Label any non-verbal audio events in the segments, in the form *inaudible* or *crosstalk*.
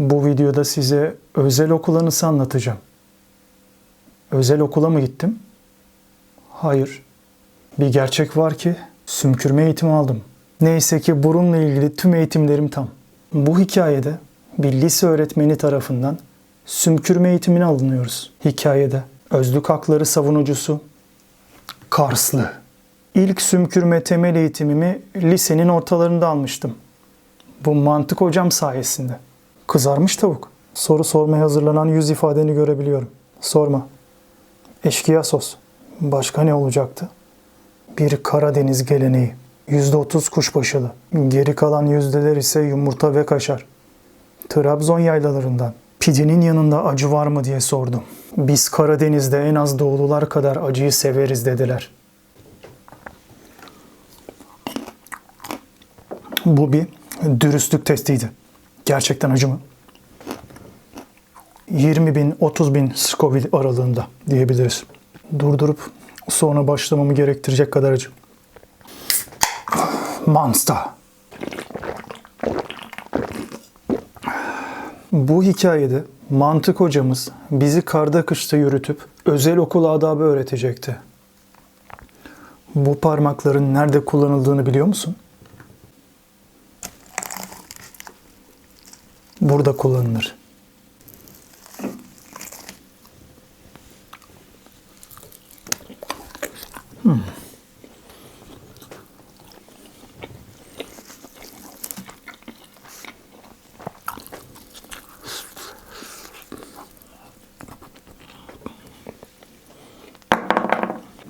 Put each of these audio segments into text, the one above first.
Bu videoda size özel okul anısı anlatacağım. Özel okula mı gittim? Hayır. Bir gerçek var ki sümkürme eğitimi aldım. Neyse ki burunla ilgili tüm eğitimlerim tam. Bu hikayede bir lise öğretmeni tarafından sümkürme eğitimine alınıyoruz. Hikayede özlük hakları savunucusu Karslı. İlk sümkürme temel eğitimimi lisenin ortalarında almıştım. Bu mantık hocam sayesinde. Kızarmış tavuk. Soru sormaya hazırlanan yüz ifadeni görebiliyorum. Sorma. Eşkıya sos. Başka ne olacaktı? Bir Karadeniz geleneği. %30 kuşbaşılı. Geri kalan yüzdeler ise yumurta ve kaşar. Trabzon yaylalarından. Pidenin yanında acı var mı diye sordum. Biz Karadeniz'de en az doğulular kadar acıyı severiz dediler. Bu bir dürüstlük testiydi. Gerçekten acı mı? 20 bin, 30 bin Scoville aralığında diyebiliriz. Durdurup sonra başlamamı gerektirecek kadar acı. Monster. Bu hikayede mantık hocamız bizi karda kışta yürütüp özel okul adabı öğretecekti. Bu parmakların nerede kullanıldığını biliyor musun? Burada kullanılır.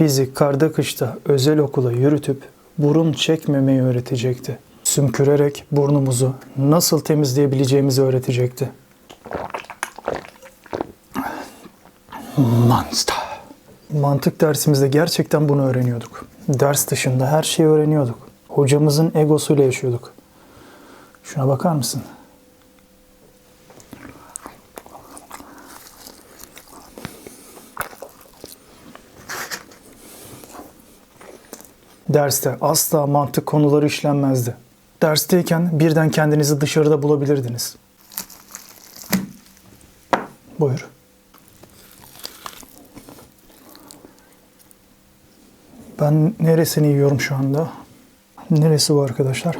Bizi karda kışta özel okula yürütüp burun çekmemeyi öğretecekti. Sümkürerek burnumuzu nasıl temizleyebileceğimizi öğretecekti. Monster. Mantık dersimizde gerçekten bunu öğreniyorduk. Ders dışında her şeyi öğreniyorduk. Hocamızın egosuyla yaşıyorduk. Şuna bakar mısın? Derste asla mantık konuları işlenmezdi. Dersteyken birden kendinizi dışarıda bulabilirdiniz. Buyur. Ben neresini yiyorum şu anda? Neresi bu arkadaşlar?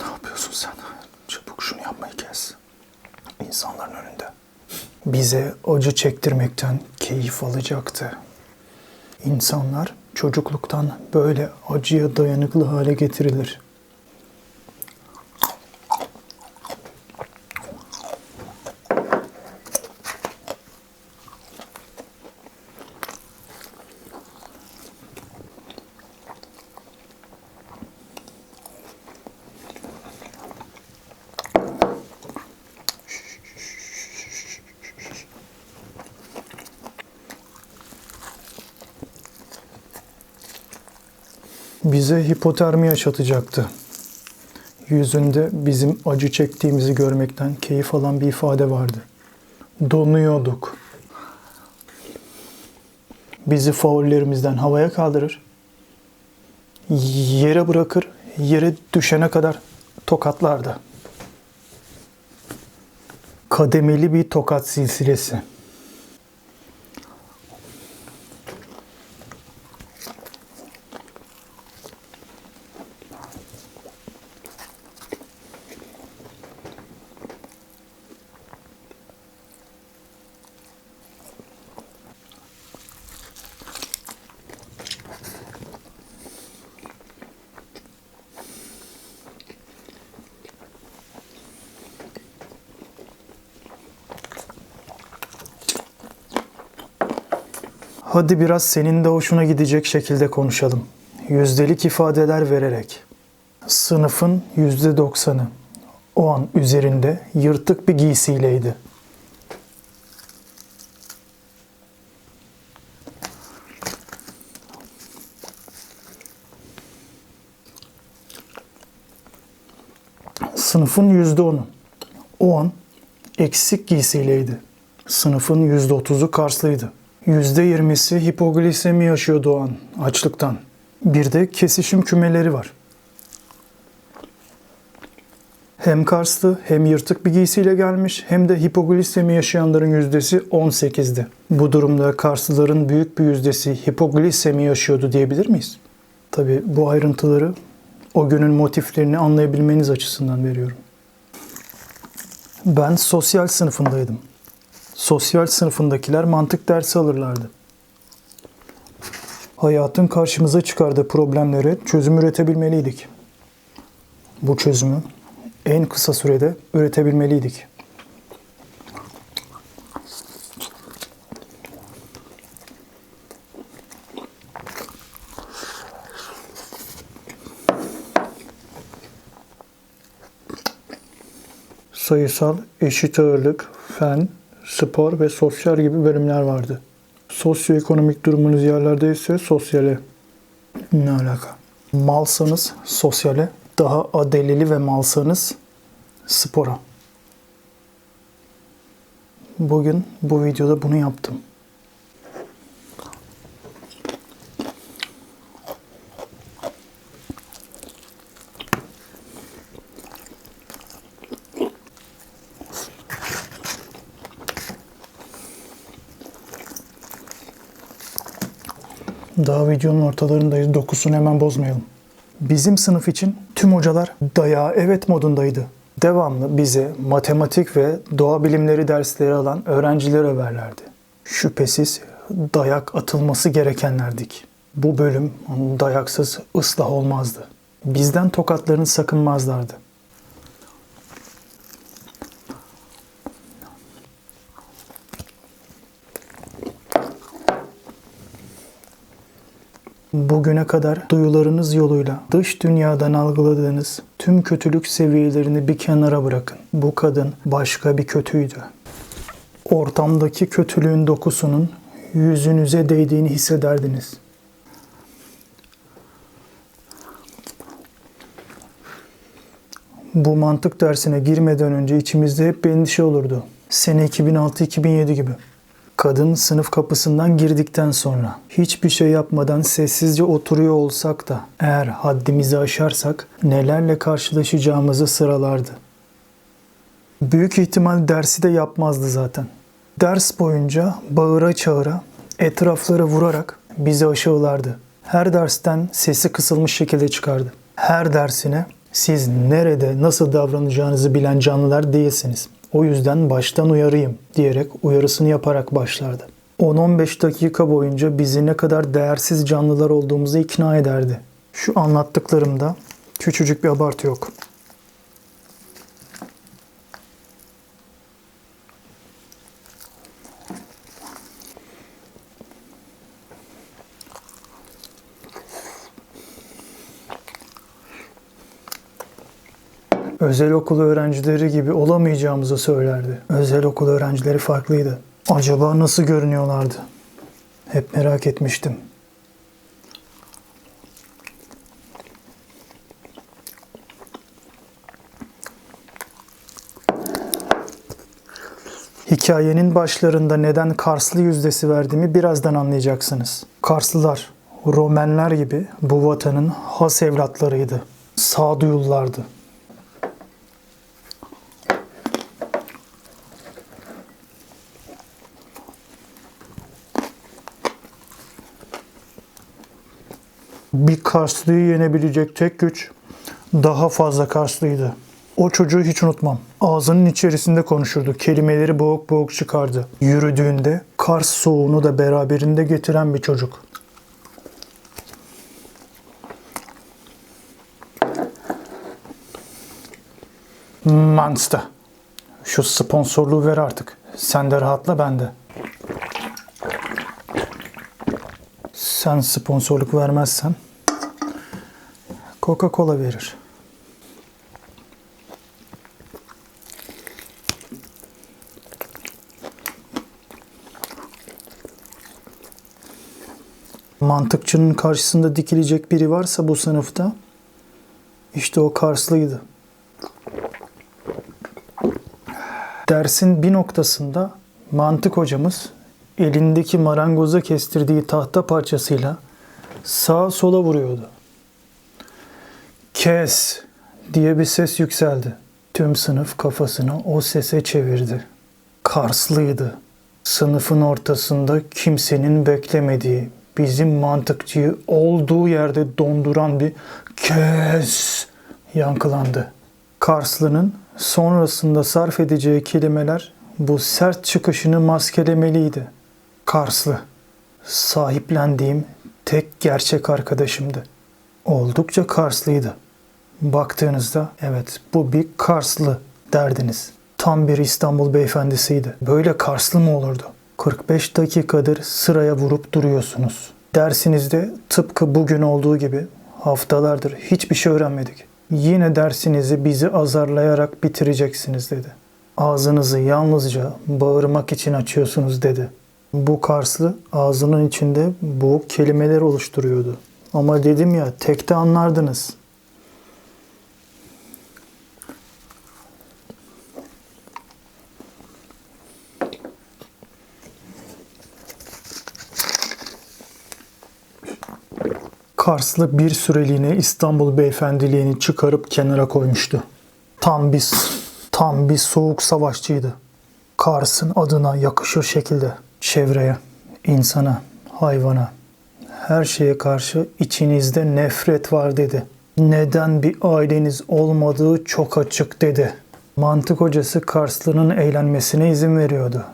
Ne yapıyorsun sen? Çabuk şunu yapmayı kes. İnsanların önünde. Bize acı çektirmekten keyif alacaktı. İnsanlar çocukluktan böyle acıya dayanıklı hale getirilir. Bize hipotermi yaşatacaktı. Yüzünde bizim acı çektiğimizi görmekten keyif alan bir ifade vardı. Donuyorduk. Bizi faullerimizden havaya kaldırır. Yere bırakır, yere düşene kadar tokatlardı. Kademeli bir tokat silsilesi. Hadi biraz senin de hoşuna gidecek şekilde konuşalım. Yüzdelik ifadeler vererek. Sınıfın yüzde doksanı o an üzerinde yırtık bir giysiyleydi. Sınıfın yüzde onu o an eksik giysiyleydi. Sınıfın %30'u Karslıydı. %20'si hipoglisemi yaşıyordu o an açlıktan. Bir de kesişim kümeleri var. Hem Karslı hem yırtık bir giysiyle gelmiş hem de hipoglisemi yaşayanların yüzdesi 18'di. Bu durumda Karslıların büyük bir yüzdesi hipoglisemi yaşıyordu diyebilir miyiz? Tabi bu ayrıntıları o günün motiflerini anlayabilmeniz açısından veriyorum. Ben sosyal sınıfındaydım. Sosyal sınıfındakiler mantık dersi alırlardı. Hayatın karşımıza çıkardığı problemlere çözüm üretebilmeliydik. Bu çözümü en kısa sürede üretebilmeliydik. sayısal, eşit ağırlık, fen, spor ve sosyal gibi bölümler vardı. Sosyoekonomik durumunuz yerlerde ise sosyale. Ne alaka? Malsanız sosyale, daha adeleli ve malsanız spora. Bugün bu videoda bunu yaptım. Daha videonun ortalarındayız. Dokusunu hemen bozmayalım. Bizim sınıf için tüm hocalar dayağı evet modundaydı. Devamlı bize matematik ve doğa bilimleri dersleri alan öğrencileri överlerdi. Şüphesiz dayak atılması gerekenlerdik. Bu bölüm dayaksız ıslah olmazdı. Bizden tokatlarını sakınmazlardı. Bugüne kadar duyularınız yoluyla dış dünyadan algıladığınız tüm kötülük seviyelerini bir kenara bırakın. Bu kadın başka bir kötüydü. Ortamdaki kötülüğün dokusunun yüzünüze değdiğini hissederdiniz. Bu mantık dersine girmeden önce içimizde hep bir endişe olurdu. Sene 2006-2007 gibi. Kadın sınıf kapısından girdikten sonra hiçbir şey yapmadan sessizce oturuyor olsak da eğer haddimizi aşarsak nelerle karşılaşacağımızı sıralardı. Büyük ihtimal dersi de yapmazdı zaten. Ders boyunca bağıra çağıra, etrafları vurarak bizi aşağılardı. Her dersten sesi kısılmış şekilde çıkardı. Her dersine siz nerede nasıl davranacağınızı bilen canlılar değilsiniz. O yüzden baştan uyarayım diyerek uyarısını yaparak başlardı. 10-15 dakika boyunca bizi ne kadar değersiz canlılar olduğumuzu ikna ederdi. Şu anlattıklarımda küçücük bir abartı yok. Özel okul öğrencileri gibi olamayacağımızı söylerdi. Özel okul öğrencileri farklıydı. Acaba nasıl görünüyorlardı? Hep merak etmiştim. Hikayenin başlarında neden Karslı yüzdesi verdiğimi birazdan anlayacaksınız. Karslılar, Romenler gibi bu vatanın has evlatlarıydı. Sağduyullardı. bir Karslıyı yenebilecek tek güç daha fazla Karslıydı. O çocuğu hiç unutmam. Ağzının içerisinde konuşurdu. Kelimeleri boğuk boğuk çıkardı. Yürüdüğünde Kars soğuğunu da beraberinde getiren bir çocuk. Monster. Şu sponsorluğu ver artık. Sen de rahatla ben de. Sen sponsorluk vermezsen Coca-Cola verir. Mantıkçının karşısında dikilecek biri varsa bu sınıfta işte o Karslıydı. Dersin bir noktasında mantık hocamız elindeki marangoza kestirdiği tahta parçasıyla sağa sola vuruyordu. Kes diye bir ses yükseldi. Tüm sınıf kafasını o sese çevirdi. Karslıydı. Sınıfın ortasında kimsenin beklemediği, bizim mantıkçıyı olduğu yerde donduran bir kes yankılandı. Karslı'nın sonrasında sarf edeceği kelimeler bu sert çıkışını maskelemeliydi. Karslı, sahiplendiğim tek gerçek arkadaşımdı. Oldukça Karslıydı. Baktığınızda evet bu bir Karslı derdiniz. Tam bir İstanbul beyefendisiydi. Böyle Karslı mı olurdu? 45 dakikadır sıraya vurup duruyorsunuz. Dersinizde tıpkı bugün olduğu gibi haftalardır hiçbir şey öğrenmedik. Yine dersinizi bizi azarlayarak bitireceksiniz dedi. Ağzınızı yalnızca bağırmak için açıyorsunuz dedi. Bu Karslı ağzının içinde bu kelimeler oluşturuyordu. Ama dedim ya tekte anlardınız. Karslı bir süreliğine İstanbul beyefendiliğini çıkarıp kenara koymuştu. Tam bir tam bir soğuk savaşçıydı. Kars'ın adına yakışır şekilde çevreye, insana, hayvana, her şeye karşı içinizde nefret var dedi. Neden bir aileniz olmadığı çok açık dedi. Mantık hocası Karslı'nın eğlenmesine izin veriyordu.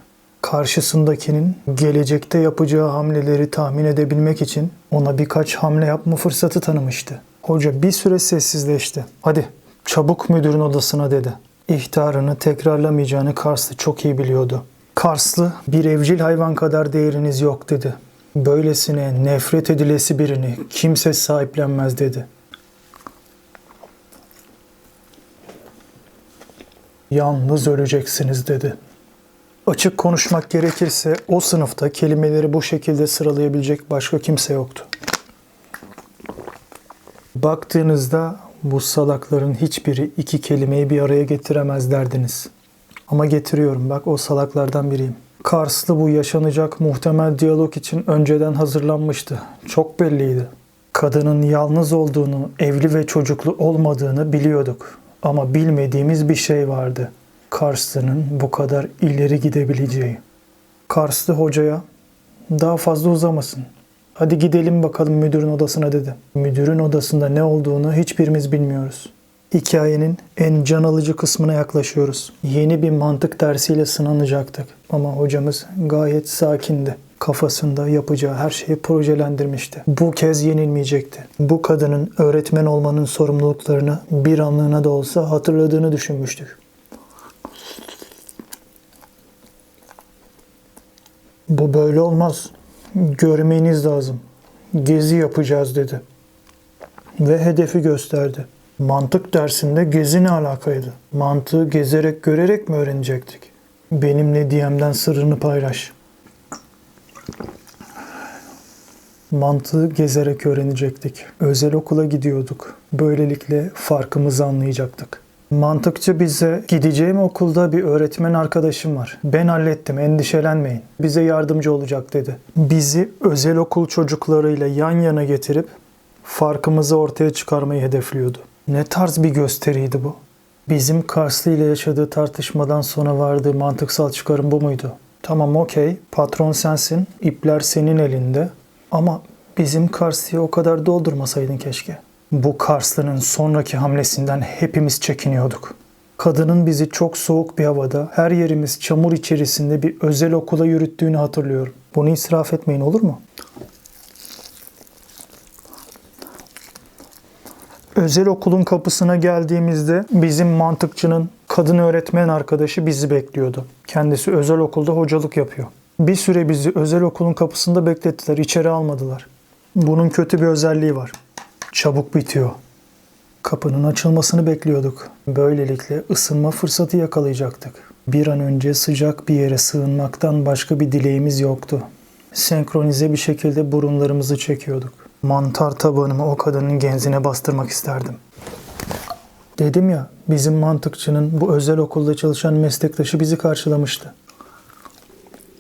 Karşısındakinin gelecekte yapacağı hamleleri tahmin edebilmek için ona birkaç hamle yapma fırsatı tanımıştı. Hoca bir süre sessizleşti. Hadi çabuk müdürün odasına dedi. İhtarını tekrarlamayacağını Karslı çok iyi biliyordu. Karslı bir evcil hayvan kadar değeriniz yok dedi. Böylesine nefret edilesi birini kimse sahiplenmez dedi. Yalnız öleceksiniz dedi. Açık konuşmak gerekirse o sınıfta kelimeleri bu şekilde sıralayabilecek başka kimse yoktu. Baktığınızda bu salakların hiçbiri iki kelimeyi bir araya getiremez derdiniz. Ama getiriyorum bak o salaklardan biriyim. Karslı bu yaşanacak muhtemel diyalog için önceden hazırlanmıştı. Çok belliydi. Kadının yalnız olduğunu, evli ve çocuklu olmadığını biliyorduk. Ama bilmediğimiz bir şey vardı. Karslı'nın bu kadar ileri gidebileceği. Karslı hocaya daha fazla uzamasın. Hadi gidelim bakalım müdürün odasına dedi. Müdürün odasında ne olduğunu hiçbirimiz bilmiyoruz. Hikayenin en can alıcı kısmına yaklaşıyoruz. Yeni bir mantık dersiyle sınanacaktık. Ama hocamız gayet sakindi. Kafasında yapacağı her şeyi projelendirmişti. Bu kez yenilmeyecekti. Bu kadının öğretmen olmanın sorumluluklarını bir anlığına da olsa hatırladığını düşünmüştük. Bu böyle olmaz. Görmeniz lazım. Gezi yapacağız dedi. Ve hedefi gösterdi. Mantık dersinde gezi ne alakaydı? Mantığı gezerek görerek mi öğrenecektik? Benimle DM'den sırrını paylaş. Mantığı gezerek öğrenecektik. Özel okula gidiyorduk. Böylelikle farkımızı anlayacaktık. Mantıkçı bize gideceğim okulda bir öğretmen arkadaşım var. Ben hallettim endişelenmeyin. Bize yardımcı olacak dedi. Bizi özel okul çocuklarıyla yan yana getirip farkımızı ortaya çıkarmayı hedefliyordu. Ne tarz bir gösteriydi bu? Bizim Karslı ile yaşadığı tartışmadan sonra vardığı mantıksal çıkarım bu muydu? Tamam okey, patron sensin, ipler senin elinde. Ama bizim Karslı'yı o kadar doldurmasaydın keşke. Bu Karslı'nın sonraki hamlesinden hepimiz çekiniyorduk. Kadının bizi çok soğuk bir havada, her yerimiz çamur içerisinde bir özel okula yürüttüğünü hatırlıyorum. Bunu israf etmeyin olur mu? Özel okulun kapısına geldiğimizde bizim mantıkçının kadın öğretmen arkadaşı bizi bekliyordu. Kendisi özel okulda hocalık yapıyor. Bir süre bizi özel okulun kapısında beklettiler, içeri almadılar. Bunun kötü bir özelliği var. Çabuk bitiyor. Kapının açılmasını bekliyorduk. Böylelikle ısınma fırsatı yakalayacaktık. Bir an önce sıcak bir yere sığınmaktan başka bir dileğimiz yoktu. Senkronize bir şekilde burunlarımızı çekiyorduk. Mantar tabanımı o kadının genzine bastırmak isterdim. Dedim ya bizim mantıkçının bu özel okulda çalışan meslektaşı bizi karşılamıştı.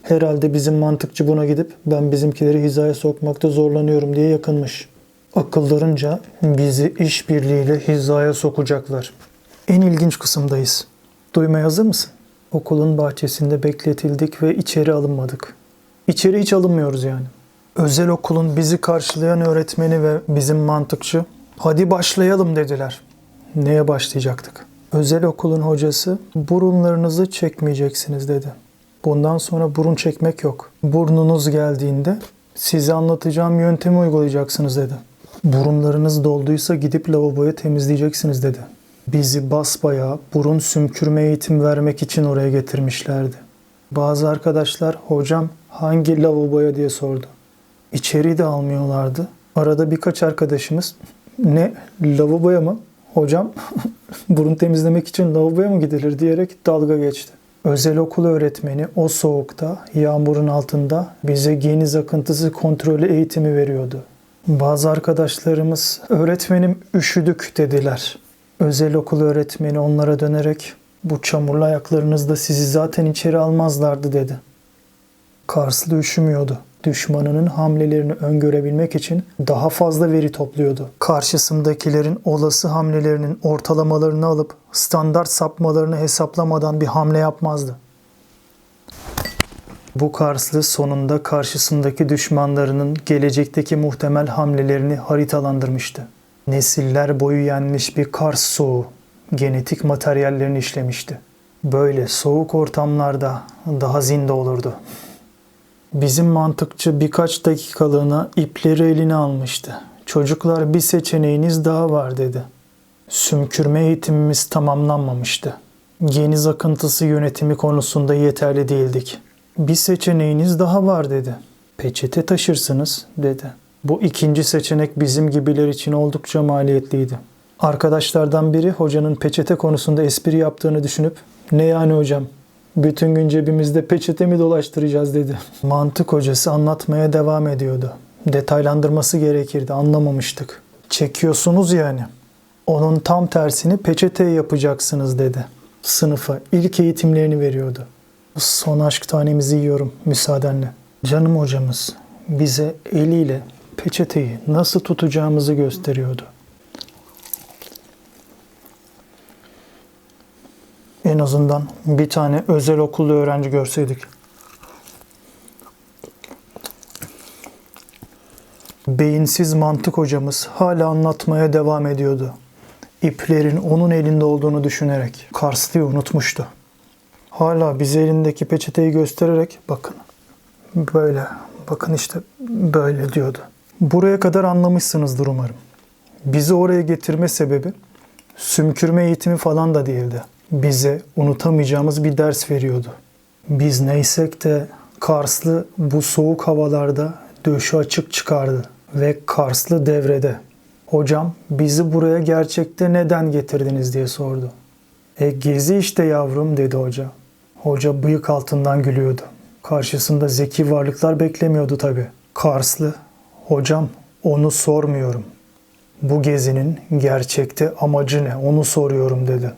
Herhalde bizim mantıkçı buna gidip ben bizimkileri hizaya sokmakta zorlanıyorum diye yakınmış. Akıllarınca bizi işbirliğiyle hizaya sokacaklar. En ilginç kısımdayız. Duymaya hazır mısın? Okulun bahçesinde bekletildik ve içeri alınmadık. İçeri hiç alınmıyoruz yani. Özel okulun bizi karşılayan öğretmeni ve bizim mantıkçı hadi başlayalım dediler. Neye başlayacaktık? Özel okulun hocası burunlarınızı çekmeyeceksiniz dedi. Bundan sonra burun çekmek yok. Burnunuz geldiğinde size anlatacağım yöntemi uygulayacaksınız dedi. Burunlarınız dolduysa gidip lavaboya temizleyeceksiniz dedi. Bizi basbayağı burun sümkürme eğitim vermek için oraya getirmişlerdi. Bazı arkadaşlar hocam hangi lavaboya diye sordu. İçeriği de almıyorlardı. Arada birkaç arkadaşımız ne lavaboya mı? Hocam *laughs* burun temizlemek için lavaboya mı gidilir diyerek dalga geçti. Özel okul öğretmeni o soğukta, yağmurun altında bize geniz akıntısı kontrolü eğitimi veriyordu. Bazı arkadaşlarımız öğretmenim üşüdük dediler. Özel okul öğretmeni onlara dönerek bu çamurlu ayaklarınızda sizi zaten içeri almazlardı dedi. Karslı üşümüyordu. Düşmanının hamlelerini öngörebilmek için daha fazla veri topluyordu. Karşısındakilerin olası hamlelerinin ortalamalarını alıp standart sapmalarını hesaplamadan bir hamle yapmazdı. Bu Karslı sonunda karşısındaki düşmanlarının gelecekteki muhtemel hamlelerini haritalandırmıştı. Nesiller boyu yenmiş bir Kars soğuğu genetik materyallerini işlemişti. Böyle soğuk ortamlarda daha zinde olurdu. Bizim mantıkçı birkaç dakikalığına ipleri eline almıştı. Çocuklar bir seçeneğiniz daha var dedi. Sümkürme eğitimimiz tamamlanmamıştı. Geniz akıntısı yönetimi konusunda yeterli değildik. Bir seçeneğiniz daha var dedi. Peçete taşırsınız dedi. Bu ikinci seçenek bizim gibiler için oldukça maliyetliydi. Arkadaşlardan biri hocanın peçete konusunda espri yaptığını düşünüp ne yani hocam bütün gün cebimizde peçete mi dolaştıracağız dedi. Mantık hocası anlatmaya devam ediyordu. Detaylandırması gerekirdi anlamamıştık. Çekiyorsunuz yani. Onun tam tersini peçeteye yapacaksınız dedi. Sınıfa ilk eğitimlerini veriyordu. Son aşk tanemizi yiyorum müsaadenle. Canım hocamız bize eliyle peçeteyi nasıl tutacağımızı gösteriyordu. En azından bir tane özel okullu öğrenci görseydik. Beyinsiz mantık hocamız hala anlatmaya devam ediyordu. İplerin onun elinde olduğunu düşünerek Karslı'yı unutmuştu. Hala bize elindeki peçeteyi göstererek bakın böyle bakın işte böyle diyordu. Buraya kadar anlamışsınızdır umarım. Bizi oraya getirme sebebi sümkürme eğitimi falan da değildi. Bize unutamayacağımız bir ders veriyordu. Biz neysek de Karslı bu soğuk havalarda döşü açık çıkardı ve Karslı devrede. Hocam bizi buraya gerçekte neden getirdiniz diye sordu. E gezi işte yavrum dedi hoca. Hoca bıyık altından gülüyordu. Karşısında zeki varlıklar beklemiyordu tabi. Karslı, hocam onu sormuyorum. Bu gezinin gerçekte amacı ne onu soruyorum dedi.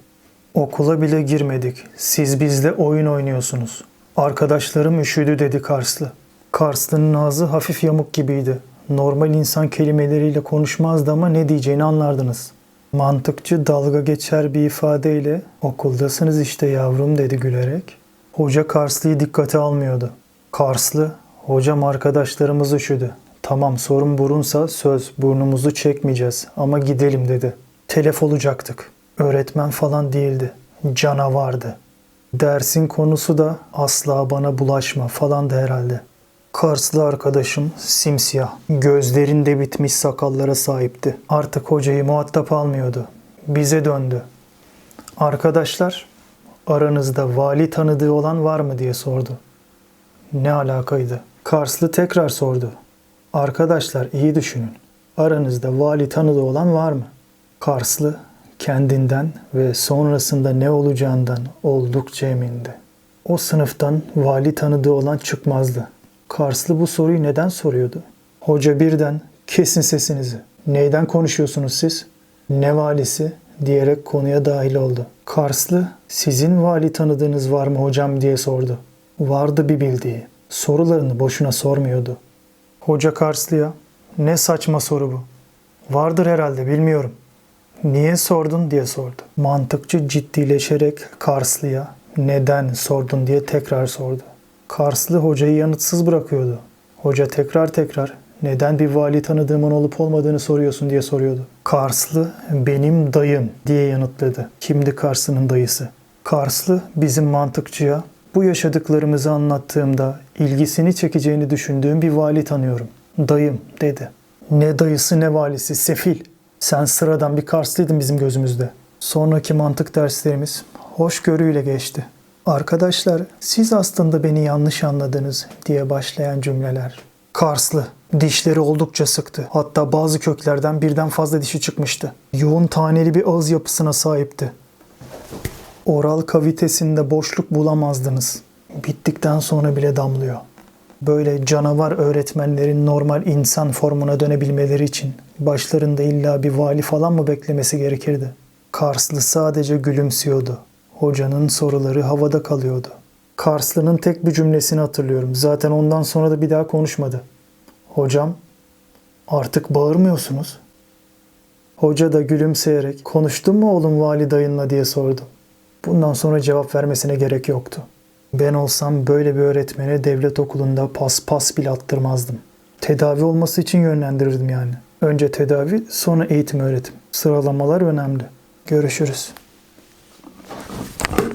Okula bile girmedik. Siz bizle oyun oynuyorsunuz. Arkadaşlarım üşüdü dedi Karslı. Karslı'nın ağzı hafif yamuk gibiydi. Normal insan kelimeleriyle konuşmazdı ama ne diyeceğini anlardınız. Mantıkçı dalga geçer bir ifadeyle okuldasınız işte yavrum dedi gülerek. Hoca Karslı'yı dikkate almıyordu. Karslı, hocam arkadaşlarımız üşüdü. Tamam sorun burunsa söz burnumuzu çekmeyeceğiz ama gidelim dedi. Telef olacaktık. Öğretmen falan değildi. Canavardı. Dersin konusu da asla bana bulaşma falan da herhalde. Karslı arkadaşım simsiyah. Gözlerinde bitmiş sakallara sahipti. Artık hocayı muhatap almıyordu. Bize döndü. Arkadaşlar aranızda vali tanıdığı olan var mı diye sordu. Ne alakaydı? Karslı tekrar sordu. Arkadaşlar iyi düşünün. Aranızda vali tanıdığı olan var mı? Karslı kendinden ve sonrasında ne olacağından oldukça emindi. O sınıftan vali tanıdığı olan çıkmazdı. Karslı bu soruyu neden soruyordu? Hoca birden kesin sesinizi. Neyden konuşuyorsunuz siz? Ne valisi, diyerek konuya dahil oldu. Karslı, sizin vali tanıdığınız var mı hocam diye sordu. Vardı bir bildiği. Sorularını boşuna sormuyordu. Hoca Karslı'ya, ne saçma soru bu. Vardır herhalde bilmiyorum. Niye sordun diye sordu. Mantıkçı ciddileşerek Karslı'ya neden sordun diye tekrar sordu. Karslı hocayı yanıtsız bırakıyordu. Hoca tekrar tekrar neden bir vali tanıdığımın olup olmadığını soruyorsun diye soruyordu. Karslı benim dayım diye yanıtladı. Kimdi Karslı'nın dayısı? Karslı bizim mantıkçıya bu yaşadıklarımızı anlattığımda ilgisini çekeceğini düşündüğüm bir vali tanıyorum. Dayım dedi. Ne dayısı ne valisi sefil. Sen sıradan bir Karslıydın bizim gözümüzde. Sonraki mantık derslerimiz hoşgörüyle geçti. Arkadaşlar siz aslında beni yanlış anladınız diye başlayan cümleler. Karslı. Dişleri oldukça sıktı. Hatta bazı köklerden birden fazla dişi çıkmıştı. Yoğun taneli bir ağız yapısına sahipti. Oral kavitesinde boşluk bulamazdınız. Bittikten sonra bile damlıyor. Böyle canavar öğretmenlerin normal insan formuna dönebilmeleri için başlarında illa bir vali falan mı beklemesi gerekirdi? Karslı sadece gülümsüyordu. Hocanın soruları havada kalıyordu. Karslı'nın tek bir cümlesini hatırlıyorum. Zaten ondan sonra da bir daha konuşmadı. Hocam, artık bağırmıyorsunuz. Hoca da gülümseyerek konuştun mu oğlum vali dayınla diye sordu. Bundan sonra cevap vermesine gerek yoktu. Ben olsam böyle bir öğretmene devlet okulunda pas pas bile attırmazdım. Tedavi olması için yönlendirirdim yani. Önce tedavi, sonra eğitim öğretim. Sıralamalar önemli. Görüşürüz. Thank you.